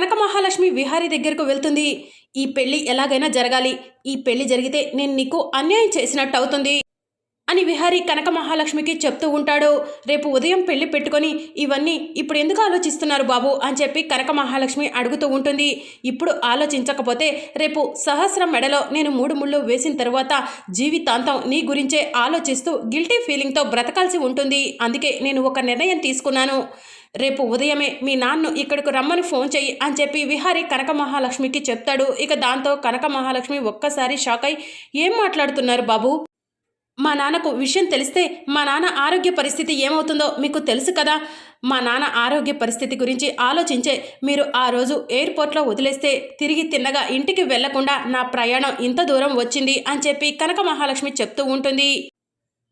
కనక మహాలక్ష్మి విహారీ దగ్గరకు వెళ్తుంది. ఈ పెళ్ళి ఎలాగైనా జరగాలి. ఈ పెళ్ళి జరిగితే నేను నీకు అన్యాయం చేసినట్టు అవుతుంది. అని విహారీ కనక మహాలక్ష్మికి చెప్తూ ఉంటాడు. రేపు ఉదయం పెళ్ళి పెట్టుకొని ఇవన్నీ ఇప్పుడు ఎందుకు ఆలోచిస్తున్నారు బాబు అని చెప్పి కనక మహాలక్ష్మి అడుగుతూ ఉంటుంది. ఇప్పుడు ఆలోచించకపోతే రేపు సహస్రం మెడలో నేను మూడు ముళ్ళు వేసిన తర్వాత జీవితాంతం నీ గురించే ఆలోచిస్తూ గిల్టీ ఫీలింగ్తో బ్రతకాల్సి ఉంటుంది. అందుకే నేను ఒక నిర్ణయం తీసుకున్నాను. రేపు ఉదయమే మీ నాన్న ఇక్కడికి రమ్మని ఫోన్ చెయ్యి అని చెప్పి విహారీ కనక మహాలక్ష్మికి చెప్తాడు. ఇక దాంతో కనక మహాలక్ష్మి ఒక్కసారి షాక్ అయి ఏం మాట్లాడుతున్నారు బాబు? మా నాన్నకు విషయం తెలిస్తే మా నాన్న ఆరోగ్య పరిస్థితి ఏమవుతుందో మీకు తెలుసు కదా. మా నాన్న ఆరోగ్య పరిస్థితి గురించి ఆలోచించే మీరు ఆ రోజు ఎయిర్పోర్ట్లో వదిలేస్తే తిరిగి తిన్నగా ఇంటికి వెళ్ళకుండా నా ప్రయాణం ఇంత దూరం వచ్చింది అని చెప్పి కనక మహాలక్ష్మి చెప్తూ ఉంటుంది.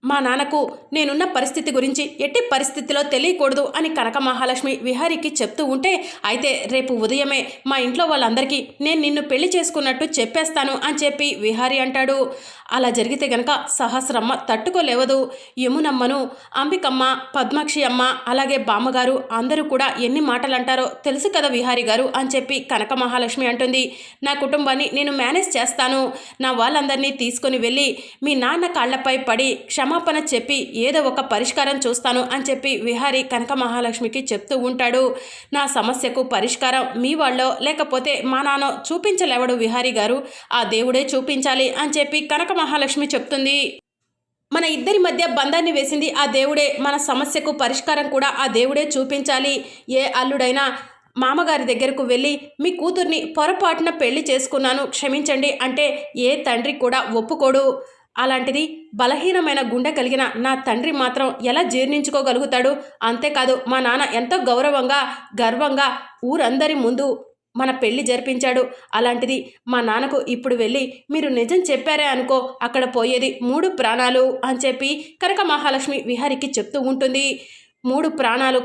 మా నాన్నకు నేనున్న పరిస్థితి గురించి ఎట్టి పరిస్థితిలో తెలియకూడదు అని కనక మహాలక్ష్మి విహారీకి చెప్తూ ఉంటే అయితే రేపు ఉదయమే మా ఇంట్లో వాళ్ళందరికీ నేను నిన్ను పెళ్ళి చేసుకున్నట్టు చెప్పేస్తాను అని చెప్పి విహారీ అంటాడు. అలా జరిగితే గనక సహస్రమ్మ తట్టుకోలేవదు. యమునమ్మను అంబికమ్మ పద్మాక్షి అమ్మ అలాగే బామ్మగారు అందరూ కూడా ఎన్ని మాటలు అంటారో తెలుసు కదా విహారీ గారు అని చెప్పి కనక మహాలక్ష్మి అంటుంది. నా కుటుంబాన్ని నేను మేనేజ్ చేస్తాను. నా వాళ్ళందరినీ తీసుకొని వెళ్ళి మీ నాన్న కాళ్ళపై పడి క్షమాపణ చెప్పి ఏదో ఒక పరిష్కారం చూస్తాను అని చెప్పి విహారీ కనక మహాలక్ష్మికి చెప్తూ ఉంటాడు. నా సమస్యకు పరిష్కారం మీ వాళ్ళో లేకపోతే మా నాన్న చూపించలేవడు విహారీ గారు. ఆ దేవుడే చూపించాలి అని చెప్పి కనక మహాలక్ష్మి చెప్తుంది మన ఇద్దరి మధ్య బంధాన్ని వేసింది ఆ దేవుడే మన సమస్యకు పరిష్కారం కూడా ఆ దేవుడే చూపించాలి. ఏ అల్లుడైనా మామగారి దగ్గరకు వెళ్ళి మీ కూతుర్ని పొరపాటున పెళ్ళి చేసుకున్నాను క్షమించండి అంటే ఏ తండ్రి కూడా ఒప్పుకోడు. అలాంటిది బలహీనమైన గుండె కలిగిన నా తండ్రి మాత్రం ఎలా జీర్ణించుకోగలుగుతాడు? అంతేకాదు మా నాన్న ఎంతో గౌరవంగా గర్వంగా ఊరందరి ముందు మన పెళ్ళి జరిపించాడు. అలాంటిది మా నాన్నకు ఇప్పుడు వెళ్ళి మీరు నిజం చెప్పారే అనుకో అక్కడ పోయేది మూడు ప్రాణాలు అని చెప్పి కనక మహాలక్ష్మి విహారికి చెప్తూ ఉంటుంది. మూడు ప్రాణాలు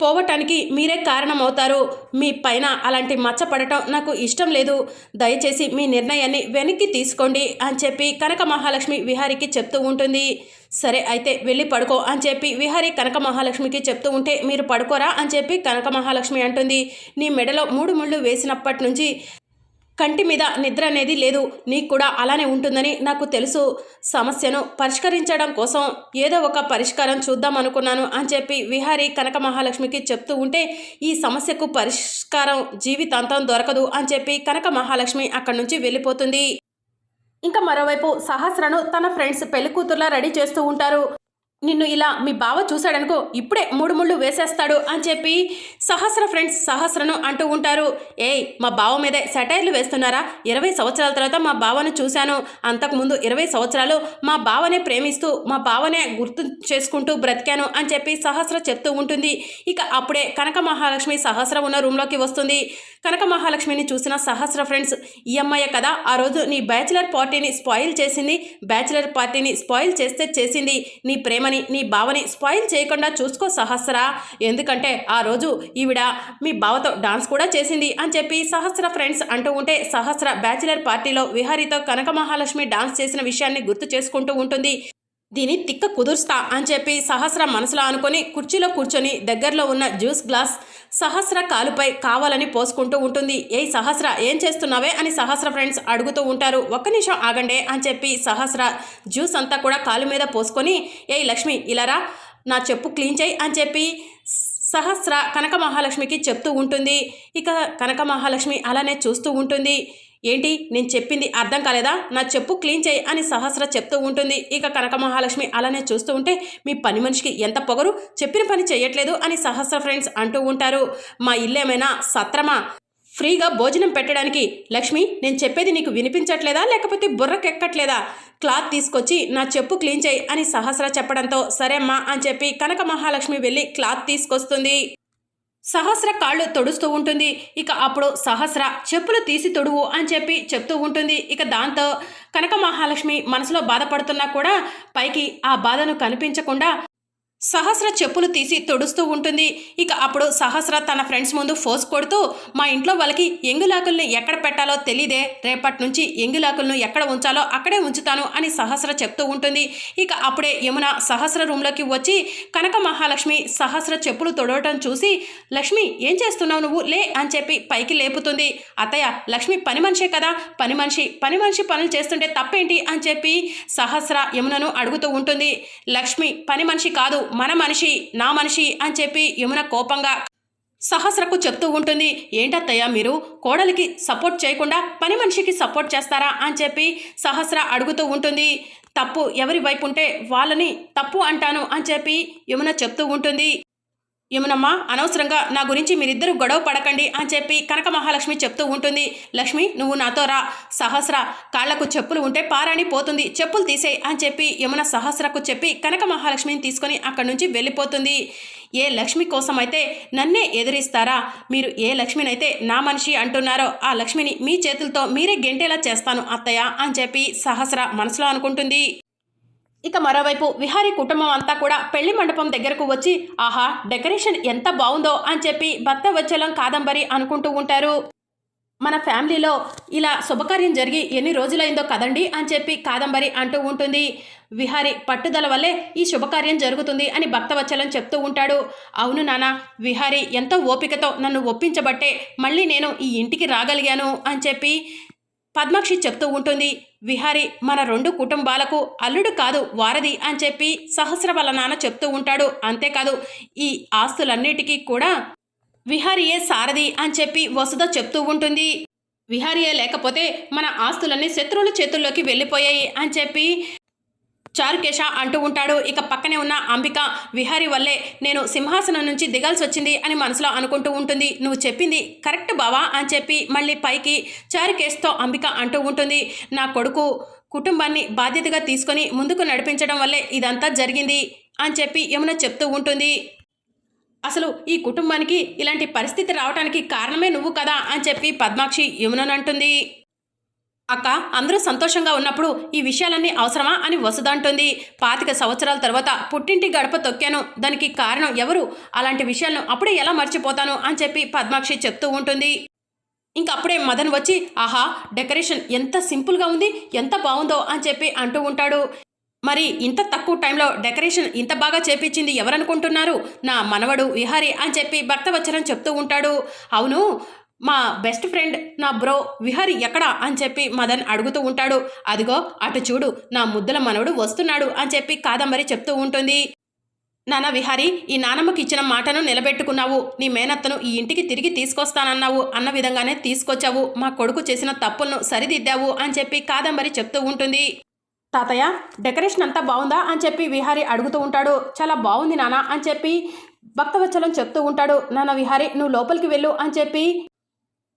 పోవటానికి మీరే కారణమవుతారు. మీ పైన అలాంటి మచ్చ పడటం నాకు ఇష్టం లేదు. దయచేసి మీ నిర్ణయాన్ని వెనక్కి తీసుకోండి అని చెప్పి కనక మహాలక్ష్మి విహారికి చెప్తూ ఉంటుంది. సరే అయితే వెళ్ళి పడుకో అని చెప్పి విహారీ కనక మహాలక్ష్మికి చెప్తూ ఉంటే మీరు పడుకోరా అని చెప్పి కనక మహాలక్ష్మి అంటుంది. నీ మెడలో మూడు ముళ్ళు వేసినప్పటి నుంచి కంటి మీద నిద్ర అనేది లేదు. నీకు కూడా అలానే ఉంటుందని నాకు తెలుసు. సమస్యను పరిష్కరించడం కోసం ఏదో ఒక పరిష్కారం చూద్దాం అనుకున్నాను అని చెప్పి విహారి కనక మహాలక్ష్మికి చెప్తూ ఉంటే ఈ సమస్యకు పరిష్కారం జీవితాంతం దొరకదు అని చెప్పి కనక మహాలక్ష్మి అక్కడి నుంచి వెళ్ళిపోతుంది. ఇంకా మరోవైపు సహస్రను తన ఫ్రెండ్స్ పెళ్ళి కూతుర్లా రెడీ చేస్తూ ఉంటారు. నిన్ను ఇలా మీ బావ చూశాడనుకో ఇప్పుడే మూడు ముళ్ళు వేసేస్తాడు అని చెప్పి సహస్ర ఫ్రెండ్స్ సహస్రను అంటూ ఉంటారు. ఏయ్ మా బావ మీదే సెటైర్లు వేస్తున్నారా? ఇరవై సంవత్సరాల తర్వాత మా బావను చూశాను. అంతకుముందు ఇరవై సంవత్సరాలు మా బావనే ప్రేమిస్తూ మా బావనే గుర్తు చేసుకుంటూ బ్రతికాను అని చెప్పి సహస్ర చెప్తూ ఉంటుంది. ఇక అప్పుడే కనక మహాలక్ష్మి సహస్ర ఉన్న రూమ్లోకి వస్తుంది. కనక మహాలక్ష్మిని చూసిన సహస్ర ఫ్రెండ్స్ ఈ అమ్మాయి కదా ఆ రోజు నీ బ్యాచిలర్ పార్టీని స్పాయిల్ చేసింది బ్యాచిలర్ పార్టీని స్పాయిల్ చేస్తే చేసింది నీ ప్రేమని నీ బావని స్పాయిల్ చేయకుండా చూసుకో సహస్ర. ఎందుకంటే ఆ రోజు ఈవిడ మీ బావతో డాన్స్ కూడా చేసింది అని చెప్పి సహస్ర ఫ్రెండ్స్ అంటూ ఉంటే సహస్ర బ్యాచిలర్ పార్టీలో విహారీతో కనక మహాలక్ష్మి డాన్స్ చేసిన విషయాన్ని గుర్తు చేసుకుంటూ ఉంటుంది. దీని తిక్క కుదుర్స్తా అని చెప్పి సహస్ర మనసులో అనుకొని కుర్చీలో కూర్చొని దగ్గరలో ఉన్న జ్యూస్ గ్లాస్ సహస్ర కాలుపై కావాలని పోసుకుంటూ ఉంటుంది. ఏ సహస్ర ఏం చేస్తున్నావే? అని సహస్ర ఫ్రెండ్స్ అడుగుతూ ఉంటారు. ఒక్క నిమిషం ఆగండే అని చెప్పి సహస్ర జ్యూస్ అంతా కూడా కాలు మీద పోసుకొని ఏ లక్ష్మి ఇలారా నా చెప్పు క్లీన్ చేయి అని చెప్పి సహస్ర కనక మహాలక్ష్మికి చెప్తూ ఉంటుంది. ఇక కనక మహాలక్ష్మి అలానే చూస్తూ ఉంటుంది. ఏంటి? నేను చెప్పింది అర్థం కాలేదా? నా చెప్పు క్లీన్ చేయి అని సహస్ర చెప్తూ ఉంటుంది. ఇక కనక మహాలక్ష్మి అలానే చూస్తూ ఉంటే మీ పని మనిషికి ఎంత పొగరు? చెప్పిన పని చేయట్లేదు అని సహస్ర ఫ్రెండ్స్ అంటూ ఉంటారు. మా ఇల్లేమైనా సత్రమా? ఫ్రీగా భోజనం పెట్టడానికి. లక్ష్మి నేను చెప్పేది నీకు వినిపించట్లేదా? లేకపోతే బుర్రకెక్కట్లేదా? క్లాత్ తీసుకొచ్చి నా చెప్పు క్లీన్ చేయి అని సహస్ర చెప్పడంతో సరే అమ్మా అని చెప్పి కనక మహాలక్ష్మి వెళ్ళి క్లాత్ తీసుకొస్తుంది. సహస్ర కాళ్ళు తొడుస్తూ ఉంటుంది. ఇక అప్పుడు సహస్ర చెప్పులు తీసి తొడువు అని చెప్పి చెప్తూ ఉంటుంది. ఇక దాంతో కనక మహాలక్ష్మి మనసులో బాధపడుతున్నా కూడా పైకి ఆ బాధను కనిపించకుండా సహస్ర చెప్పులు తీసి తొడుస్తూ ఉంటుంది. ఇక అప్పుడు సహస్ర తన ఫ్రెండ్స్ ముందు ఫోర్స్ కొడుతూ మా ఇంట్లో వాళ్ళకి ఎంగులాకుల్ని ఎక్కడ పెట్టాలో తెలియదే రేపటి నుంచి ఎంగులాకులను ఎక్కడ ఉంచాలో అక్కడే ఉంచుతాను అని సహస్ర చెప్తూ ఉంటుంది. ఇక అప్పుడే యమున సహస్ర రూమ్లోకి వచ్చి కనక మహాలక్ష్మి సహస్ర చెప్పులు తొడవటం చూసి లక్ష్మి ఏం చేస్తున్నావు నువ్వు? లే అని చెప్పి పైకి లేపుతుంది. అత్తయ్య లక్ష్మి పని మనిషే కదా. పని మనిషి పని మనిషి పనులు చేస్తుంటే తప్పేంటి? అని చెప్పి సహస్ర యమునను అడుగుతూ ఉంటుంది. లక్ష్మి పని మనిషి కాదు. మన మనిషి నా మనిషి అని చెప్పి యమున కోపంగా సహస్రకు చెప్తూ ఉంటుంది. ఏంటత్తయ్య మీరు? కోడలికి సపోర్ట్ చేయకుండా పని మనిషికి సపోర్ట్ చేస్తారా? అని చెప్పి సహస్ర అడుగుతూ ఉంటుంది. తప్పు ఎవరి వైపు ఉంటే వాళ్ళని తప్పు అంటాను అని చెప్పి యమున చెప్తూ ఉంటుంది. యమునమ్మ అనవసరంగా నా గురించి మీరిద్దరూ గొడవ పడకండి అని చెప్పి కనక మహాలక్ష్మి చెప్తూ ఉంటుంది. లక్ష్మి నువ్వు నాతో రా. సహస్ర కాళ్ళకు చెప్పులు ఉంటే పారాణి పోతుంది. చెప్పులు తీసేయి అని చెప్పి యమున సహస్రకు చెప్పి కనక మహాలక్ష్మిని తీసుకొని అక్కడి నుంచి వెళ్ళిపోతుంది. ఏ లక్ష్మి కోసమైతే నన్నే ఎదిరిస్తారా? మీరు ఏ లక్ష్మినైతే నా మనిషి అంటున్నారో ఆ లక్ష్మిని మీ చేతులతో మీరే గెంటేలా చేస్తాను అత్తయ్య అని చెప్పి సహస్ర మనసులో అనుకుంటుంది. ఇక మరోవైపు విహారీ కుటుంబం అంతా కూడా పెళ్ళి మండపం దగ్గరకు వచ్చి ఆహా డెకరేషన్ ఎంత బాగుందో అని చెప్పి భర్త వచ్చలం కాదంబరి అనుకుంటూ ఉంటారు. మన ఫ్యామిలీలో ఇలా శుభకార్యం జరిగి ఎన్ని రోజులైందో కదండి అని చెప్పి కాదంబరి అంటూ ఉంటుంది. విహారి పట్టుదల వల్లే ఈ శుభకార్యం జరుగుతుంది అని భక్తవచ్చలం చెప్తూ ఉంటాడు. అవును నాన్న విహారి ఎంతో ఓపికతో నన్ను ఒప్పించబట్టే మళ్ళీ నేను ఈ ఇంటికి రాగలిగాను అని చెప్పి పద్మాక్షి చెప్తూ ఉంటుంది విహారి మన రెండు కుటుంబాలకు అల్లుడు కాదు వారధి అని చెప్పి సహస్ర వాళ్ళ నాన్న చెప్తూ ఉంటాడు. అంతేకాదు ఈ ఆస్తులన్నిటికీ కూడా విహారియే సారథి అని చెప్పి వసుధ చెప్తూ ఉంటుంది. విహారియే లేకపోతే మన ఆస్తులన్నీ శత్రువుల చేతుల్లోకి వెళ్ళిపోయాయి అని చెప్పి చారుకేశ అంటూ ఉంటాడు. ఇక పక్కనే ఉన్న అంబిక విహారి వల్లే నేను సింహాసనం నుంచి దిగాల్సి వచ్చింది అని మనసులో అనుకుంటూ ఉంటుంది. నువ్వు చెప్పింది కరెక్ట్ బావా అని చెప్పి మళ్ళీ పైకి చారుకేశ్తో అంబిక అంటూ ఉంటుంది. నా కొడుకు కుటుంబాన్ని బాధ్యతగా తీసుకొని ముందుకు నడిపించడం వల్లే ఇదంతా జరిగింది అని చెప్పి యమున చెప్తూ ఉంటుంది. అసలు ఈ కుటుంబానికి ఇలాంటి పరిస్థితి రావడానికి కారణమే నువ్వు కదా అని చెప్పి పద్మాక్షి యముననంటుంది అక్క అందరూ సంతోషంగా ఉన్నప్పుడు ఈ విషయాలన్నీ అవసరమా అని వసుధ పాతిక సంవత్సరాల తర్వాత పుట్టింటి గడప తొక్కాను. దానికి కారణం ఎవరు? అలాంటి విషయాలను అప్పుడే ఎలా మర్చిపోతాను అని చెప్పి పద్మాక్షి చెప్తూ ఉంటుంది. ఇంక అప్పుడే మదన్ వచ్చి ఆహా డెకరేషన్ ఎంత సింపుల్గా ఉంది ఎంత బాగుందో అని చెప్పి అంటూ ఉంటాడు. మరి ఇంత తక్కువ టైంలో డెకరేషన్ ఇంత బాగా చేపించింది ఎవరనుకుంటున్నారు? నా మనవడు విహారి అని చెప్పి భర్త భక్తవచ్చరం చెప్తూ ఉంటాడు. అవును మా బెస్ట్ ఫ్రెండ్ నా బ్రో విహారి ఎక్కడా అని చెప్పి మదన్ అడుగుతూ ఉంటాడు. అదిగో అటు చూడు నా ముద్దుల మనవడు వస్తున్నాడు అని చెప్పి కాదంబరి చెప్తూ ఉంటుంది. నాన్న విహారి ఈ నానమ్మకి ఇచ్చిన మాటను నిలబెట్టుకున్నావు. నీ మేనత్తను ఈ ఇంటికి తిరిగి తీసుకొస్తానన్నావు. అన్న విధంగానే తీసుకొచ్చావు. మా కొడుకు చేసిన తప్పులను సరిదిద్దావు అని చెప్పి కాదంబరి చెప్తూ ఉంటుంది. తాతయ్య డెకరేషన్ అంతా బాగుందా అని చెప్పి విహారి అడుగుతూ ఉంటాడు. చాలా బాగుంది నాన్న అని చెప్పి భక్తవచ్చలం చెప్తూ ఉంటాడు. నాన్న విహారి నువ్వు లోపలికి వెళ్ళు అని చెప్పి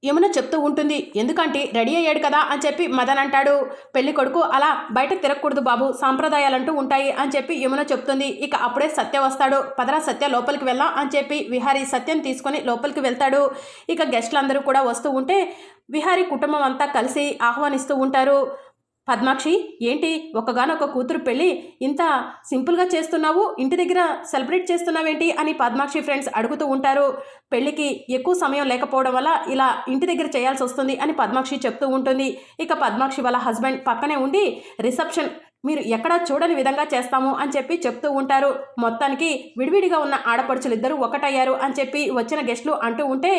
యమున చెప్తూ ఉంటుంది. ఎందుకంటే రెడీ అయ్యాడు కదా అని చెప్పి మదన్ అంటాడు. పెళ్ళి కొడుకు అలా బయట తిరగకూడదు బాబు సాంప్రదాయాలంటూ ఉంటాయి అని చెప్పి యమున చెప్తుంది. ఇక అప్పుడే సత్య వస్తాడు. పదరా సత్య లోపలికి వెళ్దాం అని చెప్పి విహారీ సత్యం తీసుకొని లోపలికి వెళ్తాడు. ఇక గెస్టులందరూ కూడా వస్తూ ఉంటే విహారీ కుటుంబం అంతా కలిసి ఆహ్వానిస్తూ ఉంటారు. పద్మాక్షి ఏంటి? ఒక్కగానొక్క కూతురు పెళ్ళి ఇంత సింపుల్గా చేస్తున్నావు? ఇంటి దగ్గర సెలబ్రేట్ చేస్తున్నావేంటి? అని పద్మాక్షి ఫ్రెండ్స్ అడుగుతూ ఉంటారు. పెళ్ళికి ఎక్కువ సమయం లేకపోవడం వల్ల ఇలా ఇంటి దగ్గర చేయాల్సి వస్తుంది అని పద్మాక్షి చెప్తూ ఉంటుంది. ఇక పద్మాక్షి వాళ్ళ హస్బెండ్ పక్కనే ఉండి రిసెప్షన్ మీరు ఎక్కడా చూడని విధంగా చేస్తాము అని చెప్పి చెప్తూ ఉంటారు. మొత్తానికి విడివిడిగా ఉన్న ఆడపడుచులు ఇద్దరు ఒకటయ్యారు అని చెప్పి వచ్చిన గెస్టులు అంటూ ఉంటే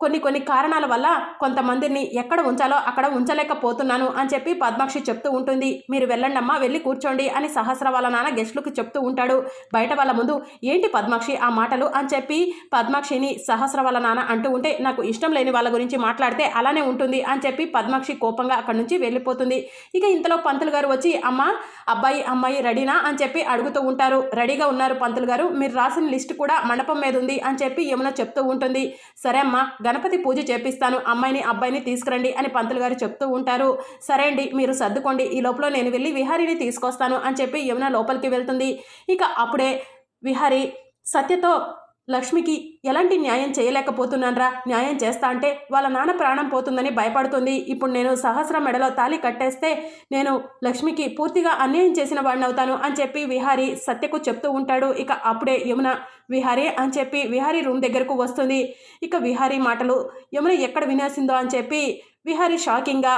కొన్ని కొన్ని కారణాల వల్ల కొంతమందిని ఎక్కడ ఉంచాలో అక్కడ ఉంచలేకపోతున్నాను అని చెప్పి పద్మాక్షి చెప్తూ ఉంటుంది. మీరు వెళ్ళండి అమ్మా వెళ్ళి కూర్చోండి అని సహస్ర వాళ్ళ నాన్న గెస్టులకు చెప్తూ ఉంటాడు. బయట వాళ్ళ ముందు ఏంటి పద్మాక్షి ఆ మాటలు? అని చెప్పి పద్మాక్షిని సహస్ర వాళ్ళ నాన్న అంటూ ఉంటే నాకు ఇష్టం లేని వాళ్ళ గురించి మాట్లాడితే అలానే ఉంటుంది అని చెప్పి పద్మాక్షి కోపంగా అక్కడి నుంచి వెళ్ళిపోతుంది. ఇక ఇంతలో పంతులు గారు వచ్చి అమ్మ అబ్బాయి అమ్మాయి రెడీనా? అని చెప్పి అడుగుతూ ఉంటారు. రెడీగా ఉన్నారు పంతులు గారు. మీరు రాసిన లిస్ట్ కూడా మండపం మీద ఉంది అని చెప్పి యమున చెప్తూ ఉంటుంది. సరే అమ్మా గణపతి పూజ చేపిస్తాను అమ్మాయిని అబ్బాయిని తీసుకురండి అని పంతులు గారు చెప్తూ ఉంటారు. సరే అండి మీరు సర్దుకోండి. ఈ లోపల నేను వెళ్ళి విహారీని తీసుకొస్తాను అని చెప్పి యమున లోపలికి వెళ్తుంది. ఇక అప్పుడే విహారీ సత్యతో లక్ష్మికి ఎలాంటి న్యాయం చేయలేకపోతున్నానరా? న్యాయం చేస్తా అంటే వాళ్ళ నాన్న ప్రాణం పోతుందని భయపడుతుంది. ఇప్పుడు నేను సహస్ర మెడలో తాళి కట్టేస్తే నేను లక్ష్మికి పూర్తిగా అన్యాయం చేసిన వాడిని అవుతాను అని చెప్పి విహారి సత్యకు చెప్తూ ఉంటాడు. ఇక అప్పుడే యమున విహారీ అని చెప్పి విహారీ రూమ్ దగ్గరకు వస్తుంది. ఇక విహారీ మాటలు యమున ఎక్కడ వినేసిందో అని చెప్పి విహారీ షాకింగ్గా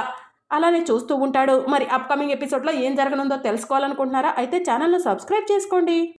అలానే చూస్తూ ఉంటాడు. మరి అప్కమింగ్ ఎపిసోడ్లో ఏం జరగనుందో తెలుసుకోవాలనుకుంటున్నారా? అయితే ఛానల్ను సబ్స్క్రైబ్ చేసుకోండి.